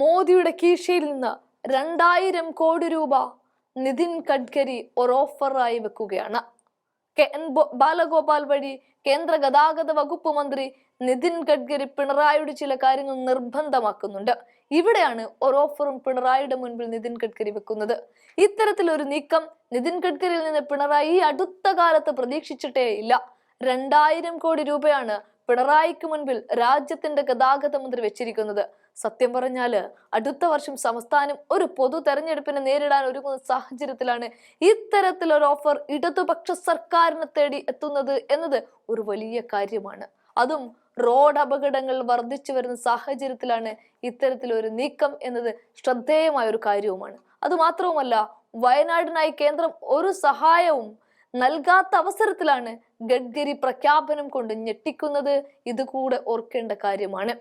മോദിയുടെ കീശയിൽ നിന്ന് രണ്ടായിരം കോടി രൂപ നിതിൻ ഗഡ്കരി ഒരു ഓഫറായി വെക്കുകയാണ്. കെ ബാലഗോപാൽ വഴി കേന്ദ്ര ഗതാഗത വകുപ്പ് മന്ത്രി നിതിൻ ഗഡ്കരി പിണറായിയുടെ ചില കാര്യങ്ങൾ നിർബന്ധമാക്കുന്നുണ്ട്. ഇവിടെയാണ് ഒരു ഓഫറും പിണറായിയുടെ മുൻപിൽ നിതിൻ ഗഡ്കരി വെക്കുന്നത്. ഇത്തരത്തിലൊരു നീക്കം നിതിൻ ഗഡ്കരിയിൽ നിന്ന് പിണറായി ഈ അടുത്ത കാലത്ത് പ്രതീക്ഷിച്ചിട്ടേ ഇല്ല. രണ്ടായിരം കോടി രൂപയാണ് പിണറായിക്ക് മുൻപിൽ രാജ്യത്തിന്റെ ഗതാഗത മന്ത്രി വെച്ചിരിക്കുന്നത്. സത്യം പറഞ്ഞാൽ അടുത്ത വർഷം സംസ്ഥാനം ഒരു പൊതു തെരഞ്ഞെടുപ്പിനെ നേരിടാൻ ഒരുങ്ങുന്ന സാഹചര്യത്തിലാണ് ഇത്തരത്തിലൊരു ഓഫർ ഇടതുപക്ഷ സർക്കാരിനെ തേടി എത്തുന്നത് എന്നത് ഒരു വലിയ കാര്യമാണ്. അതും റോഡ് അപകടങ്ങൾ വർദ്ധിച്ചു വരുന്ന സാഹചര്യത്തിലാണ് ഇത്തരത്തിലൊരു നീക്കം എന്നത് ശ്രദ്ധേയമായ ഒരു കാര്യവുമാണ് അതുമാത്രവുമല്ല വയനാടിനായി കേന്ദ്രം ഒരു സഹായവും നൽകാത്ത അവസരത്തിലാണ് ഗഡ്കരി പ്രഖ്യാപനം കൊണ്ട് ഞെട്ടിക്കുന്നത് ഇത് കൂടെ ഓർക്കേണ്ട കാര്യമാണ്.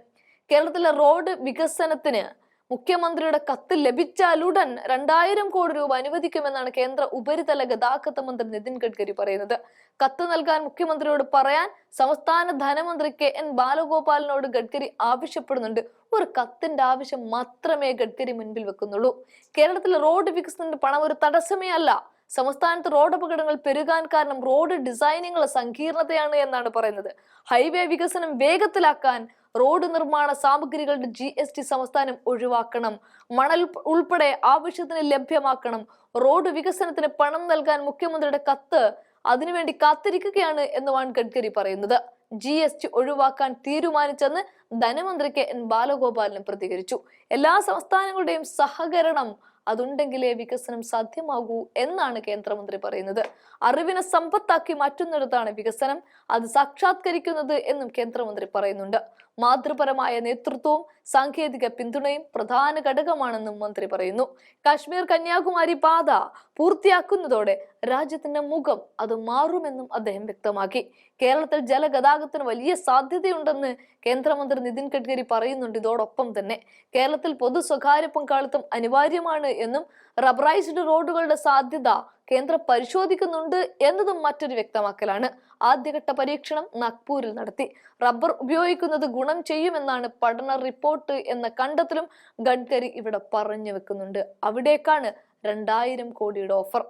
കേരളത്തിലെ റോഡ് വികസനത്തിന് മുഖ്യമന്ത്രിയുടെ കത്ത് ലഭിച്ചാലുടൻ രണ്ടായിരം കോടി രൂപ അനുവദിക്കുമെന്നാണ് കേന്ദ്ര ഉപരിതല ഗതാഗത മന്ത്രി നിതിൻ ഗഡ്കരി പറയുന്നത്. കത്ത് നൽകാൻ മുഖ്യമന്ത്രിയോട് പറയാൻ സംസ്ഥാന ധനമന്ത്രി കെ എൻ ബാലഗോപാലിനോട് ഗഡ്കരി ആവശ്യപ്പെടുന്നുണ്ട്. ഒരു കത്തിന്റെ ആവശ്യം മാത്രമേ ഗഡ്കരി മുൻപിൽ വെക്കുന്നുള്ളൂ. കേരളത്തിലെ റോഡ് വികസനത്തിന്റെ പണം ഒരു തടസ്സമേ അല്ല. സംസ്ഥാനത്ത് റോഡ് അപകടങ്ങൾ പെരുകാൻ കാരണം റോഡ് ഡിസൈനിങ്ങുള്ള സങ്കീർണതയാണ് എന്നാണ് പറയുന്നത്. ഹൈവേ വികസനം വേഗത്തിലാക്കാൻ റോഡ് നിർമ്മാണ സാമഗ്രികളുടെ ജി എസ് ടി സംസ്ഥാനം ഒഴിവാക്കണം. മണൽ ഉൾപ്പെടെ ആവശ്യത്തിന് ലഭ്യമാക്കണം. റോഡ് വികസനത്തിന് പണം നൽകാൻ മുഖ്യമന്ത്രിയുടെ കത്ത് അതിനുവേണ്ടി കാത്തിരിക്കുകയാണ് എന്നുമാണ് ഗഡ്കരി പറയുന്നത്. ജി എസ് ടി ഒഴിവാക്കാൻ തീരുമാനിച്ചെന്ന് ധനമന്ത്രി കെ എൻ ബാലഗോപാലിനും പ്രതികരിച്ചു. എല്ലാ സംസ്ഥാനങ്ങളുടെയും സഹകരണം അതുണ്ടെങ്കിലേ വികസനം സാധ്യമാകൂ എന്നാണ് കേന്ദ്രമന്ത്രി പറയുന്നത്. അറിവിനെ സമ്പത്താക്കി മാറ്റുന്നിടത്താണ് വികസനം. അത് സാക്ഷാത്കരിക്കുന്നത് എന്നും കേന്ദ്രമന്ത്രി പറയുന്നുണ്ട്. മാതൃപരമായ നേതൃത്വവും സാങ്കേതിക പിന്തുണയും പ്രധാന ഘടകമാണെന്നും മന്ത്രി പറയുന്നു. കാശ്മീർ കന്യാകുമാരി പാത പൂർത്തിയാക്കുന്നതോടെ രാജ്യത്തിന്റെ മുഖം അത് മാറുമെന്നും അദ്ദേഹം വ്യക്തമാക്കി. കേരളത്തിൽ ജലഗതാഗതത്തിന് വലിയ സാധ്യതയുണ്ടെന്ന് കേന്ദ്രമന്ത്രി നിതിൻ ഗഡ്കരി പറയുന്നുണ്ട്. ഇതോടൊപ്പം തന്നെ കേരളത്തിൽ പൊതു സ്വകാര്യ പങ്കാളിത്തം അനിവാര്യമാണ് എന്നും റബ്ബറൈസ്ഡ് റോഡുകളുടെ സാധ്യത കേന്ദ്രം പരിശോധിക്കുന്നുണ്ട് എന്നതും മറ്റൊരു വ്യക്തമാക്കലാണ്. ആദ്യഘട്ട പരീക്ഷണം നാഗ്പൂരിൽ നടത്തി. റബ്ബർ ഉപയോഗിക്കുന്നത് ഗുണം ചെയ്യുമെന്നാണ് പഠന റിപ്പോർട്ട് എന്ന കണ്ടെത്തലും ഗഡ്കരി ഇവിടെ പറഞ്ഞു വെക്കുന്നുണ്ട്. അവിടേക്കാണ് രണ്ടായിരം കോടിയുടെ ഓഫർ.